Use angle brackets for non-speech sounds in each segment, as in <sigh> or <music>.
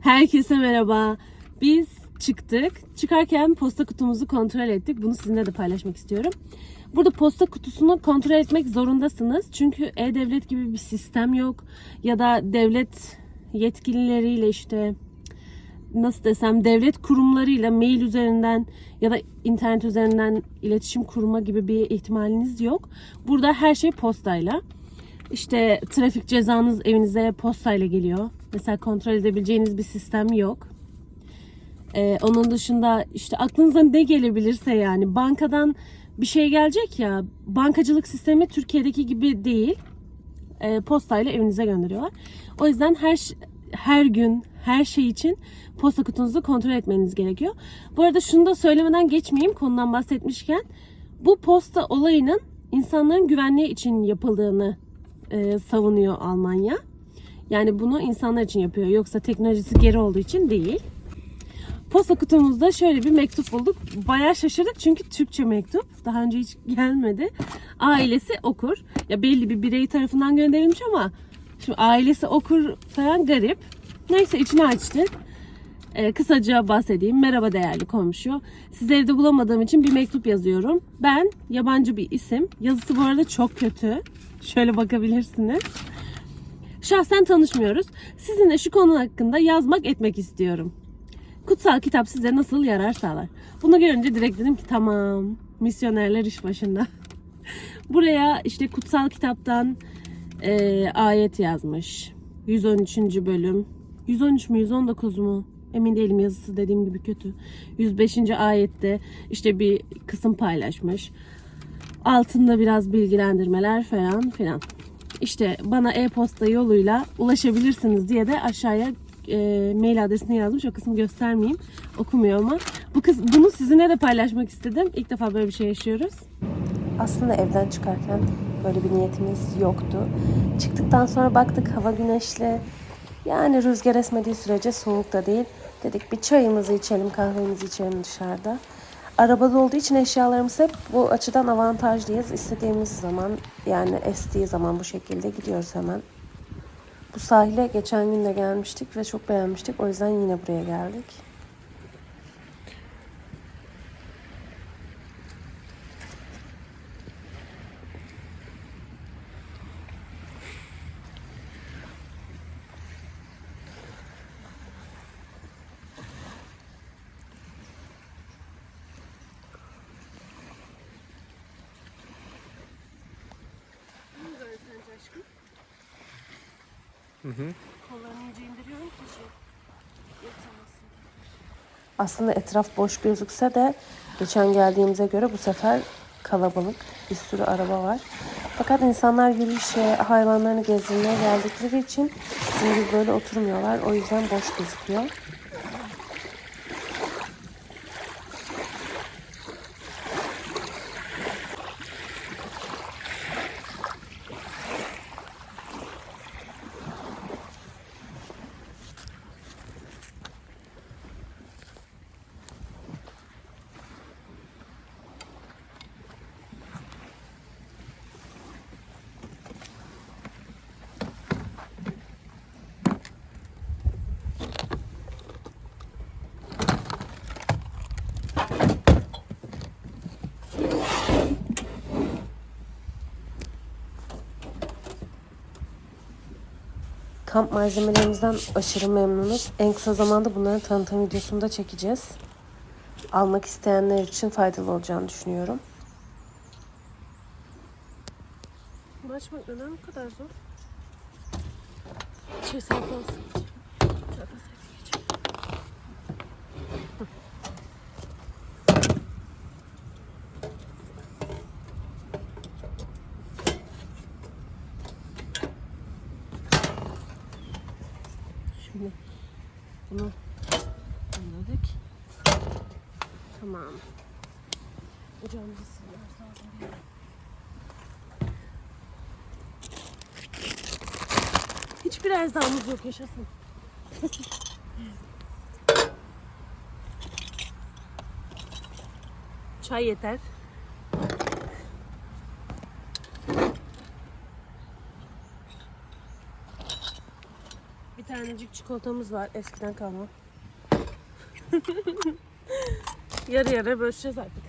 Herkese merhaba. Biz çıktık. Çıkarken posta kutumuzu kontrol ettik. Bunu sizinle de paylaşmak istiyorum. Burada posta kutusunu kontrol etmek zorundasınız. Çünkü e-devlet gibi bir sistem yok. Ya da devlet yetkilileriyle işte nasıl desem devlet kurumlarıyla mail üzerinden ya da internet üzerinden iletişim kurma gibi bir ihtimaliniz yok. Burada her şey postayla. İşte trafik cezanız evinize postayla geliyor. Mesela kontrol edebileceğiniz bir sistem yok. Ee, onun dışında işte aklınıza ne gelebilirse yani bankadan bir şey gelecek ya bankacılık sistemi Türkiye'deki gibi değil. Ee, postayla evinize gönderiyorlar. O yüzden her her gün her şey için posta kutunuzu kontrol etmeniz gerekiyor. Bu arada şunu da söylemeden geçmeyeyim konudan bahsetmişken bu posta olayının insanların güvenliği için yapıldığını e, savunuyor Almanya. Yani bunu insanlar için yapıyor. Yoksa teknolojisi geri olduğu için değil. Posta kutumuzda şöyle bir mektup bulduk. Bayağı şaşırdık çünkü Türkçe mektup. Daha önce hiç gelmedi. Ailesi okur. Ya belli bir birey tarafından gönderilmiş ama şimdi ailesi okur falan garip. Neyse içini açtık. Ee, kısaca bahsedeyim. Merhaba değerli komşu. Sizi evde bulamadığım için bir mektup yazıyorum. Ben yabancı bir isim. Yazısı bu arada çok kötü. Şöyle bakabilirsiniz. Şahsen tanışmıyoruz. Sizinle şu konu hakkında yazmak etmek istiyorum. Kutsal kitap size nasıl yarar sağlar? Bunu görünce direkt dedim ki tamam. Misyonerler iş başında. <laughs> Buraya işte kutsal kitaptan e, ayet yazmış. 113. bölüm. 113 mü 119 mu? Emin değilim yazısı dediğim gibi kötü. 105. ayette işte bir kısım paylaşmış. Altında biraz bilgilendirmeler falan filan. İşte bana e-posta yoluyla ulaşabilirsiniz diye de aşağıya e, mail adresini yazmış. O kısmı göstermeyeyim. Okumuyor ama. Bu kız, bunu sizinle de paylaşmak istedim. İlk defa böyle bir şey yaşıyoruz. Aslında evden çıkarken böyle bir niyetimiz yoktu. Çıktıktan sonra baktık hava güneşli. Yani rüzgar esmediği sürece soğuk da değil. Dedik bir çayımızı içelim, kahvemizi içelim dışarıda. Arabada olduğu için eşyalarımız hep bu açıdan avantajlıyız. İstediğimiz zaman yani estiği zaman bu şekilde gidiyoruz hemen. Bu sahile geçen gün de gelmiştik ve çok beğenmiştik. O yüzden yine buraya geldik. Kollarını iyice indiriyorum ki şey Aslında etraf boş gözükse de geçen geldiğimize göre bu sefer kalabalık. Bir sürü araba var. Fakat insanlar yürüyüşe, hayvanlarını gezdirmeye geldikleri için gibi böyle oturmuyorlar. O yüzden boş gözüküyor. Kamp malzemelerimizden aşırı memnunuz. En kısa zamanda bunların tanıtım videosunu da çekeceğiz. Almak isteyenler için faydalı olacağını düşünüyorum. Bunu açmak neden bu kadar zor? Şey sağ olsun. Şimdi bunu anladık. Tamam. Ocağımızı silmemiz lazım. Hiçbir erzağımız yok yaşasın. <laughs> Çay yeter. Tanecik çikolatamız var eskiden kalma. <laughs> yarı yarı bölüşeceğiz artık.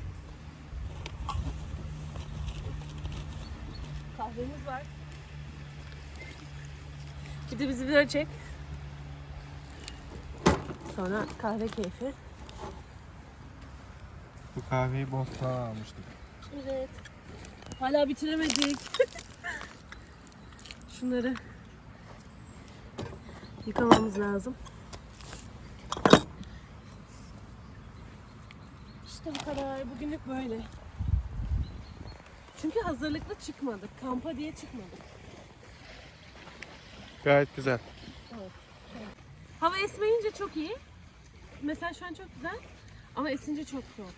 Kahvemiz var. Bir de bizi bir çek. Sonra kahve keyfi. Bu kahveyi Bosna'dan almıştık. Evet. Hala bitiremedik. <laughs> Şunları yıkamamız lazım. İşte bu kadar. Bugünlük böyle. Çünkü hazırlıklı çıkmadık. Kampa diye çıkmadık. Gayet güzel. Hava esmeyince çok iyi. Mesela şu an çok güzel. Ama esince çok soğuk.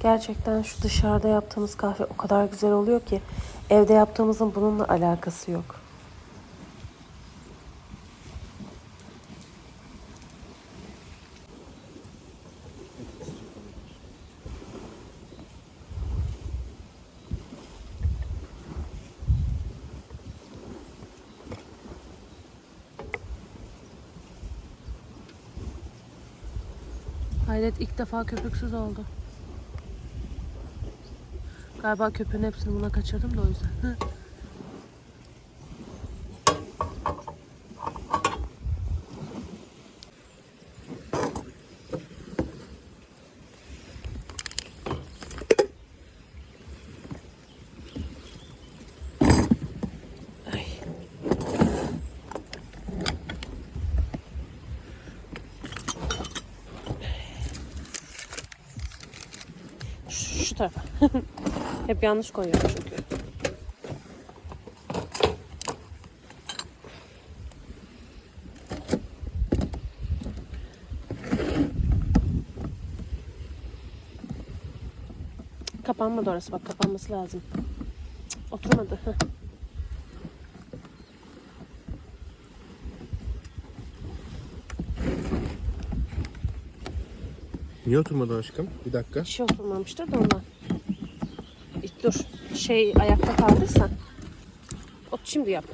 Gerçekten şu dışarıda yaptığımız kahve o kadar güzel oluyor ki evde yaptığımızın bununla alakası yok. Hayret ilk defa köpüksüz oldu. Galiba köpüğün hepsini buna kaçırdım da o yüzden. Şu tarafa. <laughs> Hep yanlış koyuyorum çünkü. Kapanmadı orası bak kapanması lazım. Cık, Oturmadı. Heh. Niye oturmadı aşkım? Bir dakika. Bir şey oturmamıştır da ondan. Dur. Şey ayakta kaldıysa. Ot şimdi yap.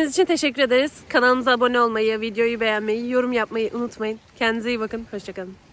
İzlediğiniz için teşekkür ederiz. Kanalımıza abone olmayı, videoyu beğenmeyi, yorum yapmayı unutmayın. Kendinize iyi bakın. Hoşçakalın.